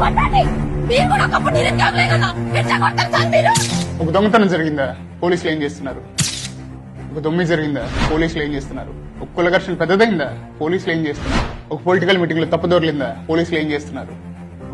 కొట్టండి. మీరు కూడా ఒకప్పుడు నిరుద్యోగులే కదా. ఎట్లా కొట్టారు సార్ మీరు? ఒక దొంగతనం జరిగిందా? పోలీసులు ఏం చేస్తున్నారు? ఒక దొమ్మి జరిగిందా? పోలీసులు ఏం చేస్తున్నారు? ఒక కుల ఘర్షణ పెద్దదైందా? పోలీసులు ఏం చేస్తున్నారు? ఒక పొలిటికల్ మీటింగ్లో తప్పుదోరలిందా? పోలీసులు ఏం చేస్తున్నారు?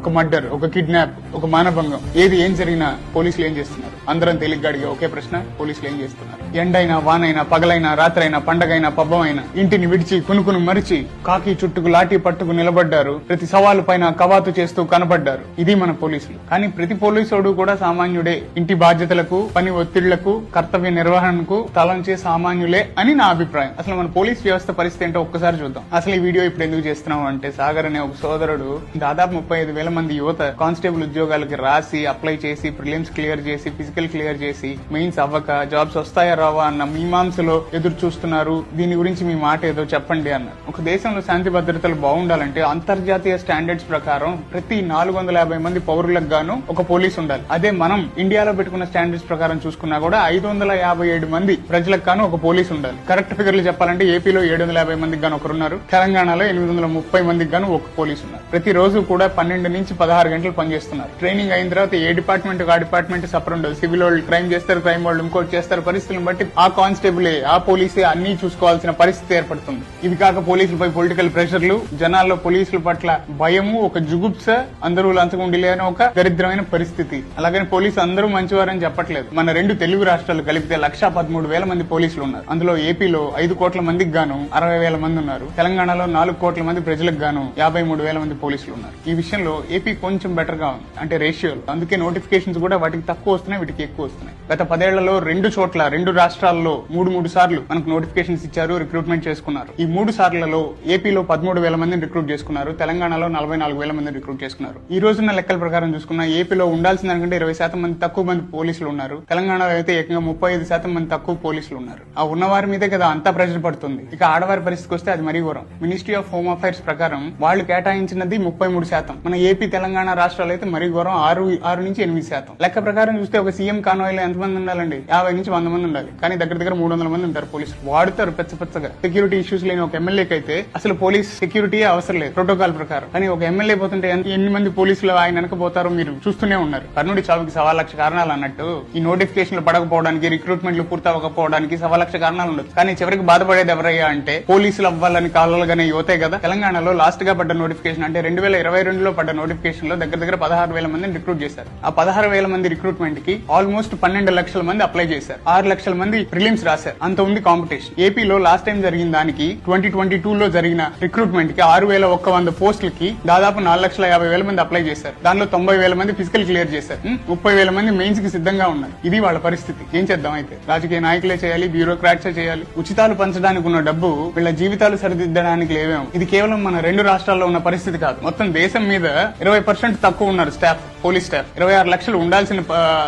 ఒక మర్డర్ ఒక కిడ్నాప్ ఒక మానభంగం. ఏది ఏం జరిగినా పోలీసులు ఏం చేస్తున్నారు? అందరం తేలిగ్గా అడిగే ఒకే ప్రశ్న పోలీసులు ఏం చేస్తున్నారు? ఎండైనా వానైనా పగలైనా రాత్రైనా పండగైనా పబ్బమైనా ఇంటిని విడిచి కునుకును మరిచి కాకి చుట్టుకు లాఠీ పట్టుకు నిలబడ్డారు ప్రతి సవాలు పైన కవాతు చేస్తూ కనబడ్డారు. ఇది మన పోలీసులు. కానీ ప్రతి పోలీసుడు కూడా సామాన్యుడే. ఇంటి బాధ్యతలకు పని ఒత్తిళ్ళకు కర్తవ్య నిర్వహణకు తలంచే సామాన్యులే అని నా అభిప్రాయం. అసలు మన పోలీస్ వ్యవస్థ పరిస్థితి ఏంటో ఒక్కసారి చూద్దాం. అసలు ఈ వీడియో ఇప్పుడు ఎందుకు చేస్తున్నాం అంటే సాగర్ అనే ఒక సోదరుడు దాదాపు ముప్పై ఐదు వేల మంది యువత కానిస్టేబుల్ ఉద్యోగాలకి రాసి అప్లై చేసి ప్రిలిమ్స్ క్లియర్ చేసి ఫిజికల్ క్లియర్ చేసి మెయిన్స్ అవ్వక జాబ్స్ వస్తాయా రావా అన్న మీమాంసలో ఎదురు చూస్తున్నారు. దీని గురించి మీ మాట ఏదో చెప్పండి అన్నారు ఒక దేశంలో శాంతి భద్రతలు బాగుండాలంటే అంతర్జాతీయ స్టాండర్డ్స్ ప్రకారం ప్రతి నాలుగు వందల యాభై మంది పౌరులకు గాను ఒక పోలీస్ ఉండాలి. అదే మనం ఇండియాలో పెట్టుకున్న స్టాండర్డ్స్ ప్రకారం చూసుకున్నా కూడా ఐదు వందల యాభై ఏడు మంది ప్రజలకు గాను ఒక పోలీస్ ఉండాలి. కరెక్ట్ ఫిగర్లు చెప్పాలంటే ఏపీలో ఏడు వందల యాభై మందికి గాను ఒకరున్నారు. తెలంగాణలో ఎనిమిది వందల ముప్పై మందికి గాను ఒక పోలీస్ ఉన్నారు ప్రతి రోజు కూడా పన్నెండు నుంచి పదహారు గంటలు పనిచేస్తున్నారు. ట్రైనింగ్ అయిన తర్వాత ఏ డిపార్ట్మెంట్ ఆ డిపార్ట్మెంట్ సపర్ ఉండదు. సివిల్ వాళ్ళు క్రైమ్ చేస్తారు క్రైమ్ వాళ్ళు ఇంకోటి చేస్తారు. పరిస్థితులను బట్టి ఆ కానిస్టేబుల్ ఆ పోలీసే అన్ని చూసుకోవాల్సిన పరిస్థితి ఏర్పడుతుంది. ఇది కాక పోలీసులపై పొలిటికల్ ప్రెషర్లు జనాల్లో పోలీసుల పట్ల భయము ఒక జుగుప్స అందరూ లంచగొండిలే అని ఒక దరిద్రమైన పరిస్థితి. అలాగని పోలీసు అందరూ మంచివారని చెప్పట్లేదు. మన రెండు తెలుగు రాష్ట్రాలు కలిపితే లక్షా పదమూడు వేల మంది పోలీసులు ఉన్నారు. అందులో ఏపీలో ఐదు కోట్ల మందికి గాను అరవై వేల మంది ఉన్నారు. తెలంగాణలో నాలుగు కోట్ల మంది ప్రజలకు గాను యాభై మూడు వేల మంది పోలీసులు ఉన్నారు. ఈ విషయంలో ఏపీ కొంచెం బెటర్గా ఉంది. అంటే రేషియోలు అందుకే నోటిఫికేషన్స్ కూడా వాటికి తక్కువ వస్తున్నాయి వీటికి ఎక్కువ వస్తున్నాయి. గత పదేళ్ళలో రెండు చోట్ల రెండు రాష్ట్రాల్లో మూడు మూడు సార్లు మనకు నోటిఫికేషన్స్ ఇచ్చారు రిక్రూట్మెంట్ చేసుకున్నారు. ఈ మూడు సార్లలో ఏపీలో పదమూడు వేల మందిని రిక్రూట్ చేసుకున్నారు తెలంగాణలో నలభై నాలుగు వేల మందిని రిక్రూట్ చేసుకున్నారు. ఈ రోజున లెక్కల ప్రకారం చూసుకున్న ఏపీలో ఉండాల్సిన దానికంటే ఇరవై శాతం మంది తక్కువ మంది పోలీసులు ఉన్నారు. తెలంగాణలో అయితే ఏకంగా ముప్పై ఐదు శాతం మంది తక్కువ పోలీసులు ఉన్నారు. ఆ ఉన్నవారి మీదే కదా అంతా ప్రెషర్ పడుతుంది. ఇక ఆడవారి పరిస్థితికి వస్తే అది మరీ ఘోరం. మినిస్ట్రీ ఆఫ్ హోమ్ అఫైర్స్ ప్రకారం వాళ్ళు కేటాయించినది ముప్పై మూడు శాతం. మన ఏపీ తెలంగాణ రాష్ట్రాలు అయితే మరీ ఘోరం. ఆరు ఆరు నుంచి ఎనిమిది శాతం. లెక్క ప్రకారం చూస్తే ఒక సీఎం కాన్వాయ్లో ఎంతమంది ఉండాలండి? యాభై నుంచి వంద మంది ఉండాలి. కానీ దగ్గర దగ్గర మూడు వందల మంది ఉంటారు పోలీసులు. వాడుతారు పెచ్చపెచ్చగా సెక్యూరిటీ ఇష్యూస్ లేని ఒక ఎమ్మెల్యేకి అయితే అసలు పోలీస్ సెక్యూరిటీ అవసరం లేదు. ప్రోటోకాల్ ప్రకారం. కానీ ఒక ఎమ్మెల్యే పోతుంటే ఎంత- ఎన్ని మంది పోలీసులు ఆయన వెనకపోతారో మీరు చూస్తూనే ఉన్నారు. కర్ణుడి చావుకి సవా లక్ష కారణాలు అన్నట్టు ఈ నోటిఫికేషన్లు పడకపోవడానికి రిక్రూట్మెంట్లు పూర్తి అవ్వకపోవడానికి సవా లక్ష కారణాలు ఉండదు కానీ చివరికి బాధపడేది ఎవరయ్యా అంటే పోలీసులు అవ్వాలని కాలాలుగానే యువతే కదా. తెలంగాణలో లాస్ట్గా పడ్డ నోటిఫికేషన్ అంటే రెండు వేల ఇరవై రెండులో పడ్డ నోటిఫికేషన్లో దగ్గర దగ్గర పదహారు వేల మందిని రిక్రూట్ చేశారు. ఆ పదహారు వేల మంది రిక్రూట్మెంట్కి ఆల్మోస్ట్ పన్నెండు లక్షల మంది అప్లై చేశారు. ఆరు లక్షల మంది ప్రిలిమ్స్ రాశారు. అంత ఉంది కాంపిటీషన్. ఏపీలో లాస్ట్ టైం జరిగిన దానికి ట్వంటీ ట్వంటీ టూ లో జరిగిన రిక్రూట్మెంట్కి ఆరు వేల ఒక్క వంద పోస్టులకి దాదాపు నాలుగు లక్షల యాభై వేల మంది అప్లై చేశారు. దానిలో తొంభై వేల మంది ఫిజికల్ క్లియర్ చేశారు. ముప్పై వేల మంది మెయిన్స్కి సిద్ధంగా ఉన్నారు. ఇది వాళ్ళ పరిస్థితి. ఏం చేద్దాం అయితే? రాజకీయ నాయకులే చేయాలి బ్యూరోక్రాట్సే చేయాలి. ఉచితాలు పంచడానికి ఉన్న డబ్బు వీళ్ళ జీవితాలు సరిదిద్దడానికి లేవేమో. ఇది కేవలం మన రెండు రాష్ట్రాల్లో ఉన్న పరిస్థితి కాదు. మొత్తం దేశం మీద ఇరవై పర్సెంట్ తక్కువ ఉన్నారు స్టాఫ్ పోలీస్ స్టాఫ్. ఇరవై ఆరు లక్షలు ఉండాల్సిన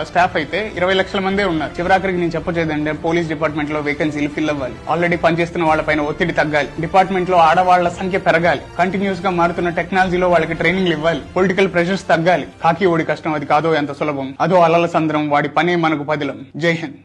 స్టాఫ్ అయితే ఇరవై లక్షల మందే ఉన్నారు. చివరాఖరికి నేను చెప్పచేదండి పోలీస్ డిపార్ట్మెంట్లో వేకెన్సీలు ఫిల్ అవ్వాలి. ఆల్రెడీ పనిచేస్తున్న వాళ్ళపైన ఒత్తిడి తగ్గాలి. డిపార్ట్మెంట్లో ఆడవాళ్ళ సంఖ్య పెరగాలి. కంటిన్యూస్గా మారుతున్న టెక్నాలజీలో వాళ్ళకి ట్రైనింగ్లు ఇవ్వాలి. పొలిటికల్ ప్రెషర్స్ తగ్గాలి. కాకి ఓడి కష్టం అది కాదో ఎంత సులభం. అదో అలల సంద్రం వాడి పనే మనకు పదిలం. జై హింద్.